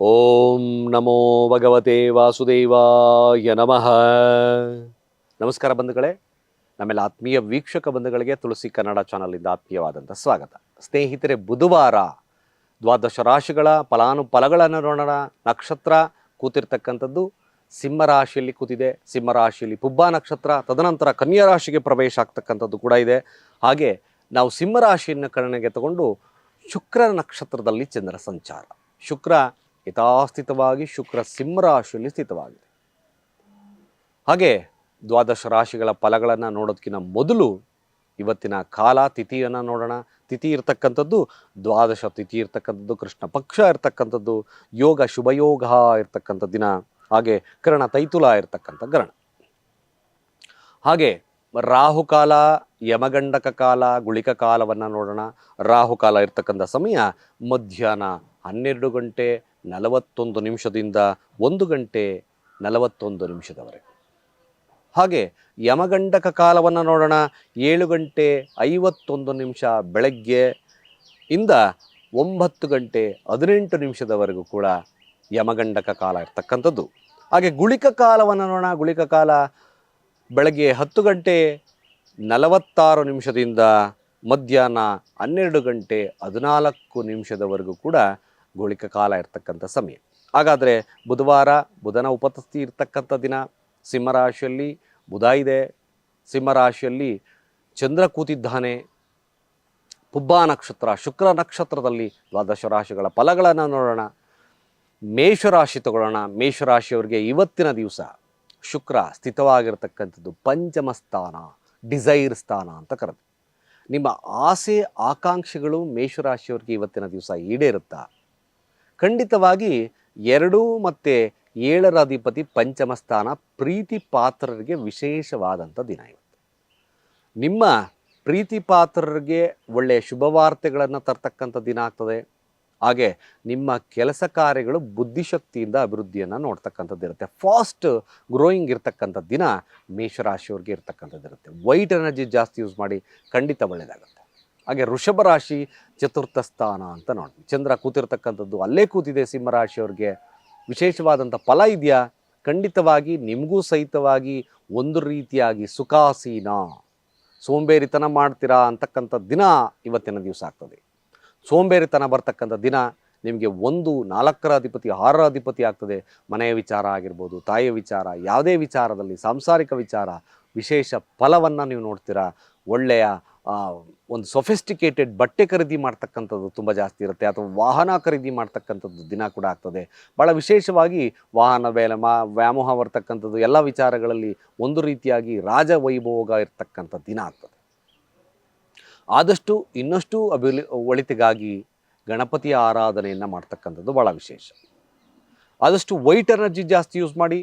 ಓಂ ನಮೋ ಭಗವತೆ ವಾಸುದೇವಾಯ ನಮಃ. ನಮಸ್ಕಾರ ಬಂಧುಗಳೇ. ನಮ್ಮೆಲ್ಲ ಆತ್ಮೀಯ ವೀಕ್ಷಕ ಬಂಧುಗಳಿಗೆ ತುಳಸಿ ಕನ್ನಡ ಚಾನಲಿಂದ ಆತ್ಮೀಯವಾದಂಥ ಸ್ವಾಗತ. ಸ್ನೇಹಿತರೆ, ಬುಧವಾರ ದ್ವಾದಶ ರಾಶಿಗಳ ಫಲಾನುಫಲಗಳನ್ನು ನೋಡೋಣ. ನಕ್ಷತ್ರ ಕೂತಿರ್ತಕ್ಕಂಥದ್ದು ಸಿಂಹರಾಶಿಯಲ್ಲಿ ಕೂತಿದೆ. ಸಿಂಹರಾಶಿಯಲ್ಲಿ ಪುಬ್ಬ ನಕ್ಷತ್ರ, ತದನಂತರ ಕನ್ಯಾ ರಾಶಿಗೆ ಪ್ರವೇಶ ಆಗ್ತಕ್ಕಂಥದ್ದು ಕೂಡ ಇದೆ. ಹಾಗೆ ನಾವು ಸಿಂಹರಾಶಿಯನ್ನು ರಾಶಿಯನ್ನು ಕರ್ಣನೆಗೆ ತಗೊಂಡು ಶುಕ್ರ ನಕ್ಷತ್ರದಲ್ಲಿ ಚಂದ್ರ ಸಂಚಾರ. ಶುಕ್ರ ಯಥಾಸ್ಥಿತವಾಗಿ ಶುಕ್ರ ಸಿಂಹರಾಶಿಯಲ್ಲಿ ಸ್ಥಿತವಾಗಿದೆ. ಹಾಗೆ ದ್ವಾದಶ ರಾಶಿಗಳ ಫಲಗಳನ್ನು ನೋಡೋದಕ್ಕಿಂತ ಮೊದಲು ಇವತ್ತಿನ ಕಾಲ ತಿಥಿಯನ್ನು ನೋಡೋಣ. ತಿಥಿ ಇರತಕ್ಕಂಥದ್ದು ದ್ವಾದಶ ತಿಥಿ ಇರ್ತಕ್ಕಂಥದ್ದು, ಕೃಷ್ಣ ಪಕ್ಷ ಇರ್ತಕ್ಕಂಥದ್ದು, ಯೋಗ ಶುಭಯೋಗ ಇರತಕ್ಕಂಥ ದಿನ, ಹಾಗೆ ಕರ್ಣ ತೈತುಲ ಇರತಕ್ಕಂಥ ಗ್ರಹಣ ಹಾಗೆ ರಾಹುಕಾಲ ಯಮಗಂಡಕ ಕಾಲ, ಗುಳಿಕ ಕಾಲವನ್ನು ನೋಡೋಣ. ರಾಹುಕಾಲ ಇರ್ತಕ್ಕಂಥ ಸಮಯ ಮಧ್ಯಾಹ್ನ ಹನ್ನೆರಡು ಗಂಟೆ ನಲವತ್ತೊಂದು ನಿಮಿಷದಿಂದ ಒಂದು ಗಂಟೆ ನಲವತ್ತೊಂದು ನಿಮಿಷದವರೆಗೆ. ಹಾಗೆ ಯಮಗಂಡಕ ಕಾಲವನ್ನು ನೋಡೋಣ. ಏಳು ಗಂಟೆ ಐವತ್ತೊಂದು ನಿಮಿಷ ಬೆಳಗ್ಗೆ ಇಂದ ಒಂಬತ್ತು ಗಂಟೆ ಹದಿನೆಂಟು ನಿಮಿಷದವರೆಗೂ ಕೂಡ ಯಮಗಂಡಕ ಕಾಲ ಇರ್ತಕ್ಕಂಥದ್ದು. ಹಾಗೆ ಗುಳಿಕ ಕಾಲವನ್ನು ನೋಡೋಣ. ಗುಳಿಕ ಕಾಲ ಬೆಳಗ್ಗೆ ಹತ್ತು ಗಂಟೆ ನಲವತ್ತಾರು ನಿಮಿಷದಿಂದ ಮಧ್ಯಾಹ್ನ ಹನ್ನೆರಡು ಗಂಟೆ ಹದಿನಾಲ್ಕು ನಿಮಿಷದವರೆಗೂ ಕೂಡ ಗುಳಿಕ ಕಾಲ ಇರ್ತಕ್ಕಂಥ ಸಮಯ. ಹಾಗಾದರೆ ಬುಧವಾರ ಬುಧನ ಉಪಸ್ಥಿತಿ ಇರ್ತಕ್ಕಂಥ ದಿನ ಸಿಂಹರಾಶಿಯಲ್ಲಿ ಬುಧ ಇದೆ ಸಿಂಹರಾಶಿಯಲ್ಲಿ ಚಂದ್ರ ಕೂತಿದ್ದಾನೆ, ಪುಬ್ಬ ನಕ್ಷತ್ರ, ಶುಕ್ರ ನಕ್ಷತ್ರದಲ್ಲಿ ದ್ವಾದಶ ರಾಶಿಗಳ ಫಲಗಳನ್ನು ನೋಡೋಣ ಮೇಷರಾಶಿ ತಗೊಳ್ಳೋಣ. ಮೇಷರಾಶಿಯವರಿಗೆ ಇವತ್ತಿನ ದಿವಸ ಶುಕ್ರ ಸ್ಥಿತವಾಗಿರ್ತಕ್ಕಂಥದ್ದು ಪಂಚಮ ಸ್ಥಾನ, ಡಿಸೈರ್ ಸ್ಥಾನ ಅಂತ ಕರೆದು. ನಿಮ್ಮ ಆಸೆ, ಆಕಾಂಕ್ಷೆಗಳು ಮೇಷರಾಶಿಯವರಿಗೆ ಇವತ್ತಿನ ದಿವಸ ಈಡೇರುತ್ತಾ? ಖಂಡಿತವಾಗಿ ಎರಡು ಮತ್ತು ಏಳರ ಅಧಿಪತಿ ಪಂಚಮ ಸ್ಥಾನ ಪ್ರೀತಿ ಪಾತ್ರರಿಗೆ ವಿಶೇಷವಾದಂಥ ದಿನ ಇವತ್ತು. ನಿಮ್ಮ ಪ್ರೀತಿ ಪಾತ್ರರಿಗೆ ಒಳ್ಳೆಯ ಶುಭವಾರ್ತೆಗಳನ್ನು ತರ್ತಕ್ಕಂಥ ದಿನ ಆಗ್ತದೆ. ಹಾಗೆ ನಿಮ್ಮ ಕೆಲಸ ಕಾರ್ಯಗಳು ಬುದ್ಧಿಶಕ್ತಿಯಿಂದ ಅಭಿವೃದ್ಧಿಯನ್ನು ನೋಡ್ತಕ್ಕಂಥದ್ದು ಇರುತ್ತೆ. ಫಾಸ್ಟ್ ಗ್ರೋಯಿಂಗ್ ಇರ್ತಕ್ಕಂಥ ದಿನ ಮೇಷರಾಶಿಯವ್ರಿಗೆ ಇರ್ತಕ್ಕಂಥದ್ದು ಇರುತ್ತೆ. ವೈಟ್ ಎನರ್ಜಿ ಜಾಸ್ತಿ ಯೂಸ್ ಮಾಡಿ ಖಂಡಿತ ಒಳ್ಳೆಯದಾಗುತ್ತೆ ಹಾಗೆ ಋಷಭ ರಾಶಿ ಚತುರ್ಥ ಸ್ಥಾನ ಅಂತ ನೋಡಿ ಚಂದ್ರ ಕೂತಿರ್ತಕ್ಕಂಥದ್ದು ಅಲ್ಲೇ ಕೂತಿದೆ ಸಿಂಹರಾಶಿಯವ್ರಿಗೆ ವಿಶೇಷವಾದಂಥ ಫಲ ಇದೆಯಾ? ಖಂಡಿತವಾಗಿ ನಿಮಗೂ ಸಹಿತವಾಗಿ ಒಂದು ರೀತಿಯಾಗಿ ಸುಖಾಸೀನ. ಸೋಂಬೇರಿತನ ಮಾಡ್ತೀರಾ ಅಂತಕ್ಕಂಥ ದಿನ ಇವತ್ತಿನ ದಿವಸ ಆಗ್ತದೆ. ಸೋಂಬೇರಿತನ ಬರ್ತಕ್ಕಂಥ ದಿನ ನಿಮಗೆ ಒಂದು ನಾಲ್ಕರ ಅಧಿಪತಿ, ಆರರ ಅಧಿಪತಿ ಆಗ್ತದೆ. ಮನೆಯ ವಿಚಾರ ಆಗಿರ್ಬೋದು, ತಾಯಿಯ ವಿಚಾರ, ಯಾವುದೇ ವಿಚಾರದಲ್ಲಿ ಸಾಂಸಾರಿಕ ವಿಚಾರ, ವಿಶೇಷ ಫಲವನ್ನು ನೀವು ನೋಡ್ತೀರಾ? ಒಳ್ಳೆಯ ಒಂದು ಸೊಫೆಸ್ಟಿಕೇಟೆಡ್ ಬಟ್ಟೆ ಖರೀದಿ ಮಾಡ್ತಕ್ಕಂಥದ್ದು ತುಂಬ ಜಾಸ್ತಿ ಇರುತ್ತೆ. ಅಥವಾ ವಾಹನ ಖರೀದಿ ಮಾಡ್ತಕ್ಕಂಥದ್ದು ದಿನ ಕೂಡ ಆಗ್ತದೆ. ಭಾಳ ವಿಶೇಷವಾಗಿ ವಾಹನ ಬೇಲೆ ಮಾ ವ್ಯಾಮೋಹ ಬರ್ತಕ್ಕಂಥದ್ದು ಎಲ್ಲ ವಿಚಾರಗಳಲ್ಲಿ ಒಂದು ರೀತಿಯಾಗಿ ರಾಜ ವೈಭೋಗ ಇರ್ತಕ್ಕಂಥ ದಿನ ಆಗ್ತದೆ. ಆದಷ್ಟು ಇನ್ನಷ್ಟು ಅಭಿಲಿ ಒಳಿತಿಗಾಗಿ ಗಣಪತಿಯ ಆರಾಧನೆಯನ್ನು ಮಾಡ್ತಕ್ಕಂಥದ್ದು ಭಾಳ ವಿಶೇಷ. ಆದಷ್ಟು ವೈಟ್ ಎನರ್ಜಿ ಜಾಸ್ತಿ ಯೂಸ್ ಮಾಡಿ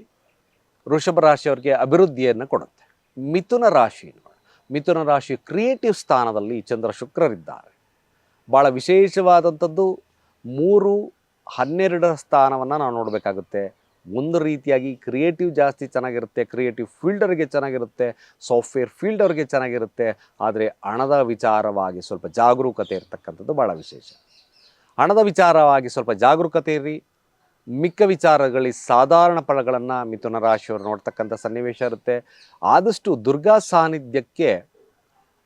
ವೃಷಭ ರಾಶಿಯವರಿಗೆ ಅಭಿವೃದ್ಧಿಯನ್ನು ಕೊಡುತ್ತೆ. ಮಿಥುನ ರಾಶಿ. ಮಿಥುನ ರಾಶಿ ಕ್ರಿಯೇಟಿವ್ ಸ್ಥಾನದಲ್ಲಿ ಚಂದ್ರ ಶುಕ್ರರಿದ್ದಾರೆ. ಭಾಳ ವಿಶೇಷವಾದಂಥದ್ದು ಮೂರು ಹನ್ನೆರಡರ ಸ್ಥಾನವನ್ನು ನಾವು ನೋಡಬೇಕಾಗುತ್ತೆ. ಒಂದು ರೀತಿಯಾಗಿ ಕ್ರಿಯೇಟಿವ್ ಜಾಸ್ತಿ ಚೆನ್ನಾಗಿರುತ್ತೆ ಕ್ರಿಯೇಟಿವ್ ಫೀಲ್ಡರ್ಗೆ ಚೆನ್ನಾಗಿರುತ್ತೆ ಸಾಫ್ಟ್ವೇರ್ ಫೀಲ್ಡರ್ಗೆ ಚೆನ್ನಾಗಿರುತ್ತೆ, ಆದರೆ ಹಣದ ವಿಚಾರವಾಗಿ ಸ್ವಲ್ಪ ಜಾಗರೂಕತೆ ಇರತಕ್ಕಂಥದ್ದು ಭಾಳ ವಿಶೇಷ. ಹಣದ ವಿಚಾರವಾಗಿ ಸ್ವಲ್ಪ ಜಾಗರೂಕತೆ ಇರ್ರಿ. ಮಿಕ್ಕ ವಿಚಾರಗಳಲ್ಲಿ ಸಾಧಾರಣ ಫಲಗಳನ್ನು ಮಿಥುನ ರಾಶಿಯವರು ನೋಡ್ತಕ್ಕಂಥ ಸನ್ನಿವೇಶ ಇರುತ್ತೆ. ಆದಷ್ಟು ದುರ್ಗಾ ಸಾನ್ನಿಧ್ಯಕ್ಕೆ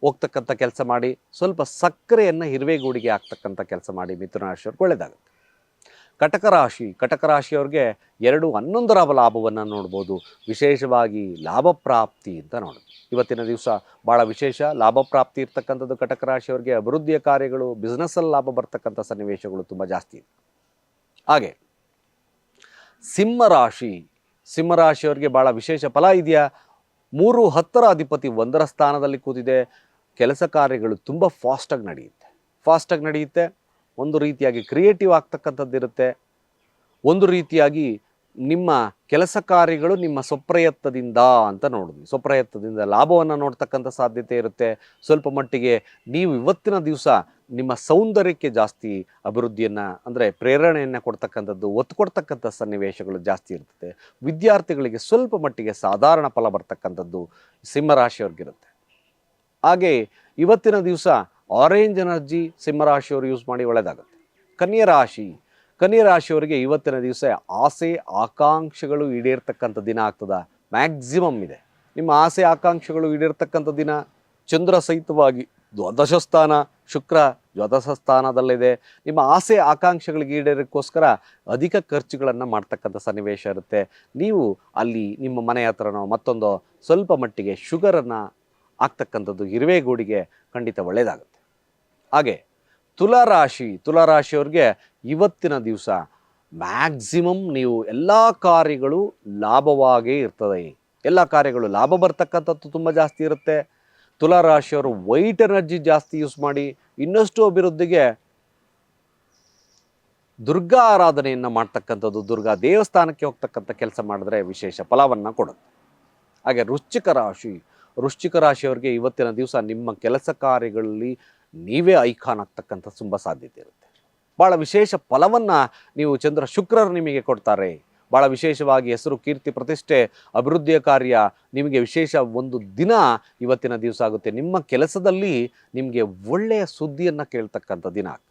ಹೋಗ್ತಕ್ಕಂಥ ಕೆಲಸ ಮಾಡಿ, ಸ್ವಲ್ಪ ಸಕ್ಕರೆಯನ್ನು ಹಿರುವೆಗೂಡಿಗೆ ಹಾಕ್ತಕ್ಕಂಥ ಕೆಲಸ ಮಾಡಿ ಮಿಥುನ ರಾಶಿಯವ್ರಿಗೆ ಒಳ್ಳೆಯದಾಗುತ್ತೆ ಕಟಕ ರಾಶಿ, ಕಟಕ ರಾಶಿಯವ್ರಿಗೆ ಎರಡು ಹನ್ನೊಂದರ ಲಾಭವನ್ನು ನೋಡ್ಬೋದು. ವಿಶೇಷವಾಗಿ ಲಾಭ ಪ್ರಾಪ್ತಿ ಅಂತ ನೋಡೋದು ಇವತ್ತಿನ ದಿವಸ ಭಾಳ ವಿಶೇಷ. ಲಾಭ ಪ್ರಾಪ್ತಿ ಇರ್ತಕ್ಕಂಥದ್ದು ಕಟಕ ರಾಶಿಯವ್ರಿಗೆ ಅಭಿವೃದ್ಧಿಯ ಕಾರ್ಯಗಳು ಬಿಸ್ನೆಸ್ಸಲ್ಲಿ ಲಾಭ ಬರ್ತಕ್ಕಂಥ ಸನ್ನಿವೇಶಗಳು ತುಂಬ ಜಾಸ್ತಿ ಇದೆ. ಹಾಗೆ ಸಿಂಹ ಸಿಂಹರಾಶಿಯವರಿಗೆ ಸಿಂಹ ರಾಶಿಯವರಿಗೆ ಭಾಳ ವಿಶೇಷ ಫಲ ಇದೆಯಾ? ಮೂರು ಹತ್ತರ ಅಧಿಪತಿ ಒಂದರ ಸ್ಥಾನದಲ್ಲಿ ಕೂತಿದೆ. ಕೆಲಸ ಕಾರ್ಯಗಳು ತುಂಬ ಫಾಸ್ಟಾಗಿ ನಡೆಯುತ್ತೆ. ಫಾಸ್ಟಾಗಿ ನಡೆಯುತ್ತೆ. ಒಂದು ರೀತಿಯಾಗಿ ಕ್ರಿಯೇಟಿವ್ ಆಗ್ತಕ್ಕಂಥದ್ದು ಇರುತ್ತೆ ಒಂದು ರೀತಿಯಾಗಿ ನಿಮ್ಮ ಕೆಲಸ ಕಾರ್ಯಗಳು ನಿಮ್ಮ ಸ್ವಪ್ರಯತ್ನದಿಂದ ಅಂತ ನೋಡಿದ್ವಿ. ಸ್ವಪ್ರಯತ್ನದಿಂದ ಲಾಭವನ್ನು ನೋಡ್ತಕ್ಕಂಥ ಸಾಧ್ಯತೆ ಇರುತ್ತೆ. ಸ್ವಲ್ಪ ಮಟ್ಟಿಗೆ ನೀವು ಇವತ್ತಿನ ದಿವಸ ನಿಮ್ಮ ಸೌಂದರ್ಯಕ್ಕೆ ಜಾಸ್ತಿ ಅಭಿವೃದ್ಧಿಯನ್ನು ಅಂದರೆ ಪ್ರೇರಣೆಯನ್ನು ಕೊಡ್ತಕ್ಕಂಥದ್ದು, ಒತ್ತು ಕೊಡ್ತಕ್ಕಂಥ ಸನ್ನಿವೇಶಗಳು ಜಾಸ್ತಿ ಇರ್ತದೆ. ವಿದ್ಯಾರ್ಥಿಗಳಿಗೆ ಸ್ವಲ್ಪ ಮಟ್ಟಿಗೆ ಸಾಧಾರಣ ಫಲ ಬರ್ತಕ್ಕಂಥದ್ದು ಸಿಂಹರಾಶಿಯವ್ರಿಗಿರುತ್ತೆ. ಹಾಗೆ ಇವತ್ತಿನ ದಿವಸ ಆರೆಂಜ್ ಎನರ್ಜಿ ಸಿಂಹರಾಶಿಯವರು ಯೂಸ್ ಮಾಡಿ ಒಳ್ಳೆಯದಾಗುತ್ತೆ ಕನ್ಯಾ ರಾಶಿ ಕನ್ಯಾ ರಾಶಿಯವರಿಗೆ ಇವತ್ತಿನ ದಿವಸ ಆಸೆ, ಆಕಾಂಕ್ಷೆಗಳು ಈಡೇರ್ತಕ್ಕಂಥ ದಿನ ಆಗ್ತದ. ಮ್ಯಾಕ್ಸಿಮಮ್ ಇದೆ. ನಿಮ್ಮ ಆಸೆ, ಆಕಾಂಕ್ಷೆಗಳು ಈಡೇರ್ತಕ್ಕಂಥ ದಿನ, ಚಂದ್ರ ಸಹಿತವಾಗಿ ದ್ವಾದಶ ಸ್ಥಾನ, ಶುಕ್ರ ದ್ವಾದಶ ಸ್ಥಾನದಲ್ಲಿದೆ. ನಿಮ್ಮ ಆಸೆ, ಆಕಾಂಕ್ಷೆಗಳಿಗೆ ಈಡೇರಕ್ಕೋಸ್ಕರ ಅಧಿಕ ಖರ್ಚುಗಳನ್ನು ಮಾಡ್ತಕ್ಕಂಥ ಸನ್ನಿವೇಶ ಇರುತ್ತೆ. ನೀವು ಅಲ್ಲಿ ನಿಮ್ಮ ಮನೆ ಹತ್ರನೋ ಮತ್ತೊಂದು ಸ್ವಲ್ಪ ಮಟ್ಟಿಗೆ ಶುಗರನ್ನು ಆಗ್ತಕ್ಕಂಥದ್ದು ಇರುವೆಗೂಡಿಗೆ ಖಂಡಿತ ಒಳ್ಳೆಯದಾಗುತ್ತೆ ಹಾಗೆ ತುಲಾರಾಶಿ, ತುಲಾರಾಶಿಯವ್ರಿಗೆ ಇವತ್ತಿನ ದಿವಸ ಮ್ಯಾಕ್ಸಿಮಮ್ ನೀವು ಎಲ್ಲ ಕಾರ್ಯಗಳು ಲಾಭವಾಗೇ ಇರ್ತದೆ. ಎಲ್ಲ ಕಾರ್ಯಗಳು ಲಾಭ ಬರ್ತಕ್ಕಂಥದ್ದು ತುಂಬ ಜಾಸ್ತಿ ಇರುತ್ತೆ. ತುಲಾರಾಶಿಯವರು ವೈಟ್ ಎನರ್ಜಿ ಜಾಸ್ತಿ ಯೂಸ್ ಮಾಡಿ ಇನ್ನಷ್ಟು ಅಭಿವೃದ್ಧಿಗೆ ದುರ್ಗಾ ಆರಾಧನೆಯನ್ನು ಮಾಡ್ತಕ್ಕಂಥದ್ದು, ದುರ್ಗಾ ದೇವಸ್ಥಾನಕ್ಕೆ ಹೋಗ್ತಕ್ಕಂಥ ಕೆಲಸ ಮಾಡಿದ್ರೆ ವಿಶೇಷ ಫಲವನ್ನು ಕೊಡುತ್ತೆ. ಹಾಗೆ ವೃಶ್ಚಿಕ ರಾಶಿ, ವೃಶ್ಚಿಕ ರಾಶಿಯವರಿಗೆ ಇವತ್ತಿನ ದಿವಸ ನಿಮ್ಮ ಕೆಲಸ ಕಾರ್ಯಗಳಲ್ಲಿ ನೀವೇ ಐಕಾನ್ ಆಗ್ತಕ್ಕಂಥ ತುಂಬ ಸಾಧ್ಯತೆ ಇರುತ್ತೆ. ಭಾಳ ವಿಶೇಷ ಫಲವನ್ನು ನೀವು ಚಂದ್ರ ಶುಕ್ರರು ನಿಮಗೆ ಕೊಡ್ತಾರೆ. ಭಾಳ ವಿಶೇಷವಾಗಿ ಹೆಸರು, ಕೀರ್ತಿ, ಪ್ರತಿಷ್ಠೆ, ಅಭಿವೃದ್ಧಿಯ ಕಾರ್ಯ ನಿಮಗೆ ವಿಶೇಷ ಒಂದು ದಿನ ಇವತ್ತಿನ ದಿವಸ ಆಗುತ್ತೆ. ನಿಮ್ಮ ಕೆಲಸದಲ್ಲಿ ನಿಮಗೆ ಒಳ್ಳೆಯ ಸುದ್ದಿಯನ್ನು ಕೇಳ್ತಕ್ಕಂಥ ದಿನ ಆಗ್ತದೆ.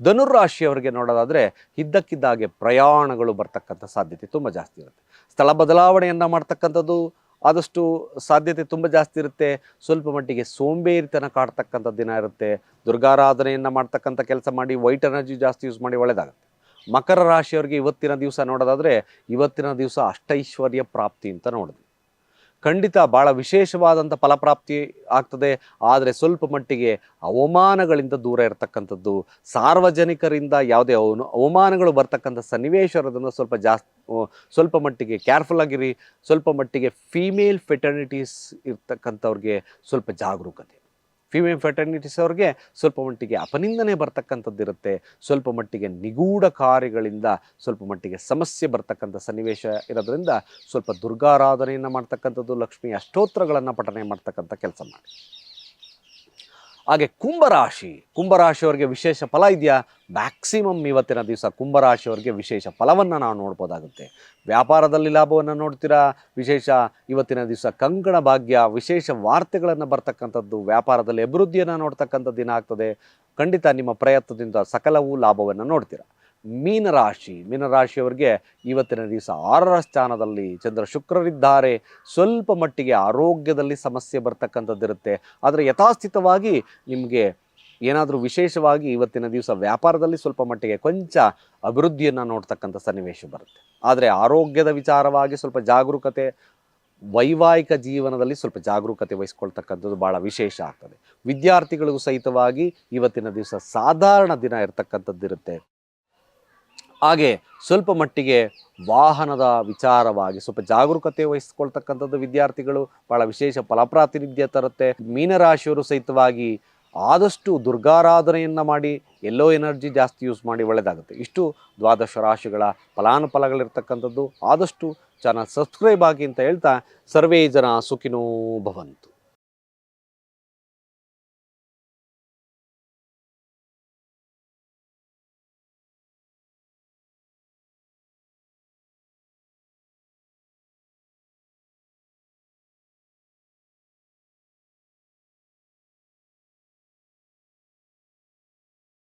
ಧನುರಾಶಿಯವರಿಗೆ ನೋಡೋದಾದರೆ ಇದ್ದಕ್ಕಿದ್ದಾಗೆ ಪ್ರಯಾಣಗಳು ಬರ್ತಕ್ಕಂಥ ಸಾಧ್ಯತೆ ತುಂಬ ಜಾಸ್ತಿ ಇರುತ್ತೆ. ಸ್ಥಳ ಬದಲಾವಣೆಯನ್ನು ಮಾಡ್ತಕ್ಕಂಥದ್ದು ಆದಷ್ಟು ಸಾಧ್ಯತೆ ತುಂಬ ಜಾಸ್ತಿ ಇರುತ್ತೆ. ಸ್ವಲ್ಪ ಮಟ್ಟಿಗೆ ಸೋಂಬೇರಿತನ ಕಾಡ್ತಕ್ಕಂಥ ದಿನ ಇರುತ್ತೆ. ದುರ್ಗಾರಾಧನೆಯನ್ನು ಮಾಡ್ತಕ್ಕಂಥ ಕೆಲಸ ಮಾಡಿ, ವೈಟ್ ಎನರ್ಜಿ ಜಾಸ್ತಿ ಯೂಸ್ ಮಾಡಿ ಒಳ್ಳೆಯದಾಗುತ್ತೆ ಮಕರ ರಾಶಿಯವರಿಗೆ ಇವತ್ತಿನ ದಿವಸ ನೋಡೋದಾದರೆ, ಇವತ್ತಿನ ದಿವಸ ಅಷ್ಟೈಶ್ವರ್ಯ ಪ್ರಾಪ್ತಿ ಅಂತ ನೋಡಿದ್ವಿ ಖಂಡಿತ ಭಾಳ ವಿಶೇಷವಾದಂಥ ಫಲಪ್ರಾಪ್ತಿ ಆಗ್ತದೆ. ಆದರೆ ಸ್ವಲ್ಪ ಮಟ್ಟಿಗೆ ಅವಮಾನಗಳಿಂದ ದೂರ ಇರತಕ್ಕಂಥದ್ದು, ಸಾರ್ವಜನಿಕರಿಂದ ಯಾವುದೇ ಅವನು, ಅವಮಾನಗಳು ಬರ್ತಕ್ಕಂಥ ಸನ್ನಿವೇಶ ಇರೋದನ್ನು ಸ್ವಲ್ಪ ಜಾಸ್ತಿ ಸ್ವಲ್ಪ ಮಟ್ಟಿಗೆ ಕೇರ್ಫುಲ್ ಆಗಿರಿ. ಸ್ವಲ್ಪ ಮಟ್ಟಿಗೆ ಫೀಮೇಲ್ ಫೆಟರ್ನಿಟೀಸ್ ಇರ್ತಕ್ಕಂಥವ್ರಿಗೆ ಸ್ವಲ್ಪ ಜಾಗರೂಕತೆ. ಫಿಮೇಲ್ ಫೆಟರ್ನಿಟೀಸ್ ಅವ್ರಿಗೆ ಸ್ವಲ್ಪ ಮಟ್ಟಿಗೆ ಅಪನಿಂದನೆ ಬರ್ತಕ್ಕಂಥದ್ದಿರುತ್ತೆ ಸ್ವಲ್ಪ ಮಟ್ಟಿಗೆ ನಿಗೂಢ ಕಾರ್ಯಗಳಿಂದ ಸ್ವಲ್ಪ ಮಟ್ಟಿಗೆ ಸಮಸ್ಯೆ ಬರ್ತಕ್ಕಂಥ ಸನ್ನಿವೇಶ ಇರೋದ್ರಿಂದ ಸ್ವಲ್ಪ ದುರ್ಗಾರಾಧನೆಯನ್ನು ಮಾಡ್ತಕ್ಕಂಥದ್ದು ಲಕ್ಷ್ಮಿ ಅಷ್ಟೋತ್ತರಗಳನ್ನು ಪಠನೆ ಮಾಡ್ತಕ್ಕಂಥ ಕೆಲಸ ಮಾಡಿ. ಹಾಗೆ ಕುಂಭರಾಶಿ, ಕುಂಭರಾಶಿಯವರಿಗೆ ವಿಶೇಷ ಫಲ ಇದೆಯಾ? ಮ್ಯಾಕ್ಸಿಮಮ್ ಇವತ್ತಿನ ದಿವಸ ಕುಂಭರಾಶಿಯವರಿಗೆ ವಿಶೇಷ ಫಲವನ್ನು ನಾವು ನೋಡ್ಬೋದಾಗುತ್ತೆ. ವ್ಯಾಪಾರದಲ್ಲಿ ಲಾಭವನ್ನು ನೋಡ್ತೀರಾ? ವಿಶೇಷ ಇವತ್ತಿನ ದಿವಸ ಕಂಕಣ ಭಾಗ್ಯ, ವಿಶೇಷ ವಾರ್ತೆಗಳನ್ನು ಬರ್ತಕ್ಕಂಥದ್ದು, ವ್ಯಾಪಾರದಲ್ಲಿ ಅಭಿವೃದ್ಧಿಯನ್ನು ನೋಡ್ತಕ್ಕಂಥ ದಿನ ಆಗ್ತದೆ. ಖಂಡಿತ ನಿಮ್ಮ ಪ್ರಯತ್ನದಿಂದ ಸಕಲವೂ ಲಾಭವನ್ನು ನೋಡ್ತೀರಾ? ಮೀನರಾಶಿ. ಮೀನರಾಶಿಯವರಿಗೆ ಇವತ್ತಿನ ದಿವಸ ಆರರ ಸ್ಥಾನದಲ್ಲಿ ಚಂದ್ರ ಶುಕ್ರರಿದ್ದಾರೆ. ಸ್ವಲ್ಪ ಮಟ್ಟಿಗೆ ಆರೋಗ್ಯದಲ್ಲಿ ಸಮಸ್ಯೆ ಬರ್ತಕ್ಕಂಥದ್ದಿರುತ್ತೆ. ಆದರೆ ಯಥಾಸ್ಥಿತವಾಗಿ ನಿಮಗೆ ಏನಾದರೂ ವಿಶೇಷವಾಗಿ ಇವತ್ತಿನ ದಿವಸ ವ್ಯಾಪಾರದಲ್ಲಿ ಸ್ವಲ್ಪ ಮಟ್ಟಿಗೆ ಕೊಂಚ ಅಭಿವೃದ್ಧಿಯನ್ನು ನೋಡ್ತಕ್ಕಂಥ ಸನ್ನಿವೇಶ ಬರುತ್ತೆ. ಆದರೆ ಆರೋಗ್ಯದ ವಿಚಾರವಾಗಿ ಸ್ವಲ್ಪ ಜಾಗರೂಕತೆ, ವೈವಾಹಿಕ ಜೀವನದಲ್ಲಿ ಸ್ವಲ್ಪ ಜಾಗರೂಕತೆ ವಹಿಸ್ಕೊಳ್ತಕ್ಕಂಥದ್ದು ಭಾಳ ವಿಶೇಷ ಆಗ್ತದೆ. ವಿದ್ಯಾರ್ಥಿಗಳಿಗೂ ಸಹಿತವಾಗಿ ಇವತ್ತಿನ ದಿವಸ ಸಾಧಾರಣ ದಿನ ಇರತಕ್ಕಂಥದ್ದಿರುತ್ತೆ. ಹಾಗೆ ಸ್ವಲ್ಪ ಮಟ್ಟಿಗೆ ವಾಹನದ ವಿಚಾರವಾಗಿ ಸ್ವಲ್ಪ ಜಾಗರೂಕತೆ ವಹಿಸ್ಕೊಳ್ತಕ್ಕಂಥದ್ದು ವಿದ್ಯಾರ್ಥಿಗಳು ಭಾಳ ವಿಶೇಷ ಫಲಪ್ರಾತಿನಿಧ್ಯ ತರುತ್ತೆ. ಮೀನರಾಶಿಯವರು ಸಹಿತವಾಗಿ ಆದಷ್ಟು ದುರ್ಗಾರಾಧನೆಯನ್ನು ಮಾಡಿ ಎಲ್ಲೋ ಎನರ್ಜಿ ಜಾಸ್ತಿ ಯೂಸ್ ಮಾಡಿ ಒಳ್ಳೆಯದಾಗುತ್ತೆ ಇಷ್ಟು ದ್ವಾದಶ ರಾಶಿಗಳ ಫಲಾನುಫಲಗಳಿರ್ತಕ್ಕಂಥದ್ದು ಆದಷ್ಟು ಚಾನಲ್ ಸಬ್ಸ್ಕ್ರೈಬ್ ಆಗಿ ಅಂತ ಹೇಳ್ತಾ ಸರ್ವೇ ಜನ ಸುಖಿನೋ ಭವಂತು.